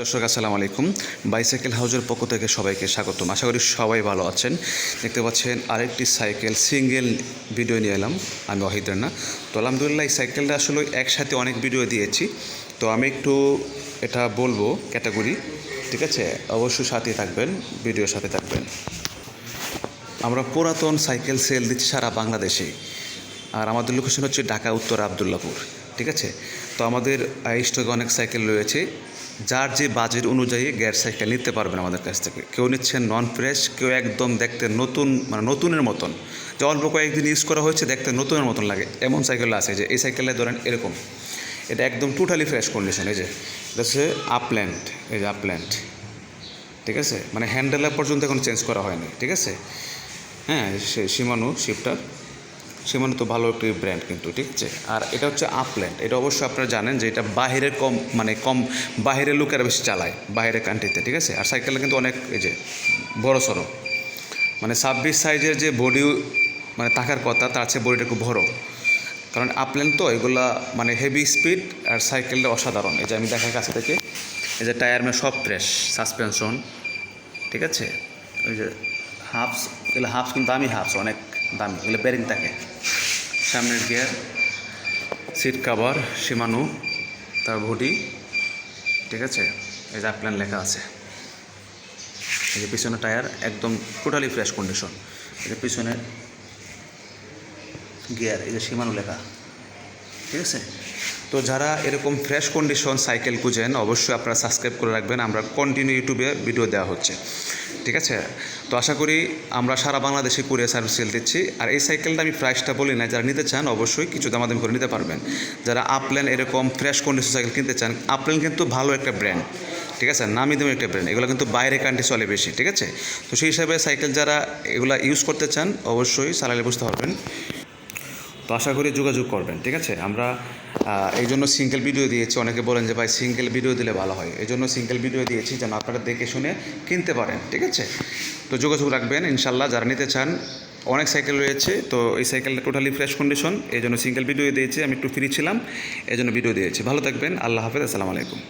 দর্শক, আসসালামু আলাইকুম। বাইসাইকেল হাউজের পক্ষ থেকে সবাইকে স্বাগতম। আশা করি সবাই ভালো আছেন। দেখতে পাচ্ছেন আরেকটি সাইকেল সিঙ্গেল ভিডিও নিয়ে এলাম। আমি ওয়াহিদ রান্না। তো আলহামদুলিল্লাহ, এই সাইকেলটা আসলে একসাথে অনেক ভিডিও দিয়েছি। তো আমি একটু এটা বলব ক্যাটাগরি ঠিক আছে? অবশ্যই সাথে থাকবেন ভিডিওর সাথে থাকবেন। আমরা পুরাতন সাইকেল সেল দিচ্ছি সারা বাংলাদেশে। আর আমাদের লোকেশন হচ্ছে ঢাকা উত্তর আবদুল্লাপুর, ঠিক আছে? তো আমাদের স্টকে অনেক সাইকেল রয়েছে। যার যে বাজেট অনুযায়ী গ্যার সাইকেল নিতে পারবেন আমাদের কাছ থেকে। কেউ নিচ্ছেন নন ফ্রেশ কেউ একদম দেখতে নতুন মানে নতুনের মতন। যে অল্প কয়েকদিন ইউজ করা হয়েছে, দেখতে নতুনের মতন লাগে। এমন সাইকেল আছে যে, এই সাইকেলে ধরেন এরকম। এটা একদম টোটালি ফ্রেশ কন্ডিশন এই যে, এটা হচ্ছে আপল্যান্ড এই যে আপল্যান্ড ঠিক আছে? মানে হ্যান্ডেলার পর্যন্ত এখন চেঞ্জ করা হয়নি। ঠিক আছে? হ্যাঁ সে সীমানু শিফটার সীমানু তো ভালো একটি ব্র্যান্ড কিন্তু, ঠিক আছে? আর এটা হচ্ছে আপল্যান্ড এটা অবশ্যই আপনারা জানেন যে এটা বাহিরের কম মানে কম বাহিরের লোকেরা বেশি চালায় বাইরের কান্ট্রিতে ঠিক আছে? আর সাইকেলটা কিন্তু অনেক, এই যে, বড় সড়ো। মানে ছাব্বিশ সাইজের যে বডি মানে থাকার কথা, তার চেয়ে বডিটা খুব বড়। কারণ আপল্যান্ড তো, এগুলা মানে হেভি স্পিড আর সাইকেলটা অসাধারণ। এই যে আমি দেখার কাছে থেকে, এই যে টায়ার মানে সব ফ্রেশ সাসপেনশন ঠিক আছে? ওই যে হাফস এগুলো হাফস কিন্তু দামি হাফস অনেক দামি, এগুলো বেরিং থাকে। সামনের গিয়ার, সিট কাভার, সীমানু, তার বডি ঠিক আছে? এই যে প্ল্যান লেখা আছে। এই যে পিছনে টায়ার, একদম টোটালি ফ্রেশ কন্ডিশন এই যে পিছনে গিয়ার, এই যে সীমানু লেখা। ঠিক আছে? তো যারা এরকম ফ্রেশ কন্ডিশন সাইকেল খুঁজেন, অবশ্যই আপনারা সাবস্ক্রাইব করে রাখবেন। আমরা কন্টিনিউ ইউটিউবে ভিডিও দেওয়া হচ্ছে। ঠিক আছে? তো আশা করি আমরা সারা বাংলাদেশে কুরিয়ার সার্ভিস সেল দিচ্ছি। আর এই সাইকেলটা আমি প্রাইসটা বলি না, যারা নিতে চান অবশ্যই কিছু দামাদামি করে নিতে পারবেন। যারা আপল্যান এরকম ফ্রেশ কন্ডিশন সাইকেল কিনতে চান আপল্যান কিন্তু ভালো একটা ব্র্যান্ড ঠিক আছে? নামি দামি একটা ব্র্যান্ড এগুলো কিন্তু বাইরে কান্ট্রি চলে বেশি, ঠিক আছে? তো সেই হিসাবে সাইকেল যারা এগুলো ইউজ করতে চান, অবশ্যই সালালে বুঝতে পারবেন। তো আশা করি যোগাযোগ করবেন, ঠিক আছে? আমরা এই জন্য সিঙ্গেল ভিডিও দিয়েছি। অনেকে বলেন যে, ভাই সিঙ্গেল ভিডিও দিলে ভালো হয়। এই জন্য সিঙ্গেল ভিডিও দিয়েছি যেন আপনারা দেখে শুনে কিনতে পারেন, ঠিক আছে? তো যোগাযোগ রাখবেন, ইনশাল্লাহ। যারা নিতে চান, অনেক সাইকেল রয়েছে। তো এই সাইকেলটা টোটালি ফ্রেশ কন্ডিশন এই জন্য সিঙ্গেল ভিডিও দিয়েছি। আমি একটু ফ্রি ছিলাম, এই জন্য ভিডিও দিয়েছি। ভালো থাকবেন। আল্লাহ হাফেজ। আসসালামু আলাইকুম।